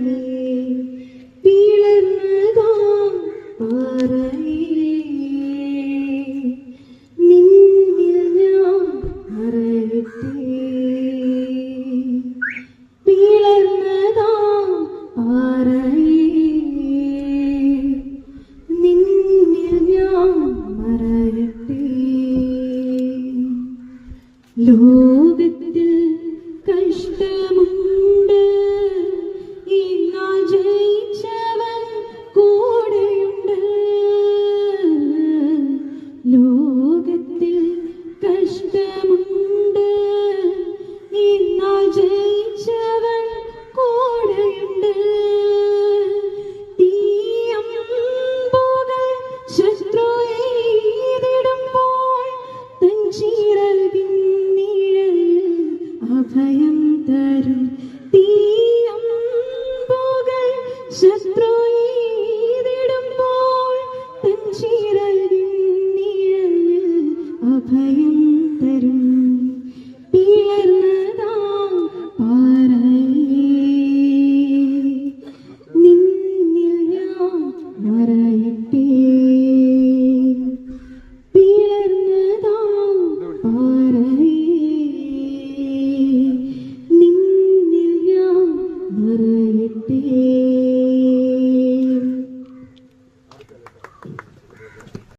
എനിക്കാനന്ദമേ പിളർന്നതാം പാറയേ നിന്നിൽ ഞാൻ മറയട്ടെ. പിളർന്നതാം പാറയേ നിന്നിൽ ഞാൻ മറയട്ടെ. ലോകത്തിൽ അഭയം തരും. തീയമ്പുകൾ ശത്രു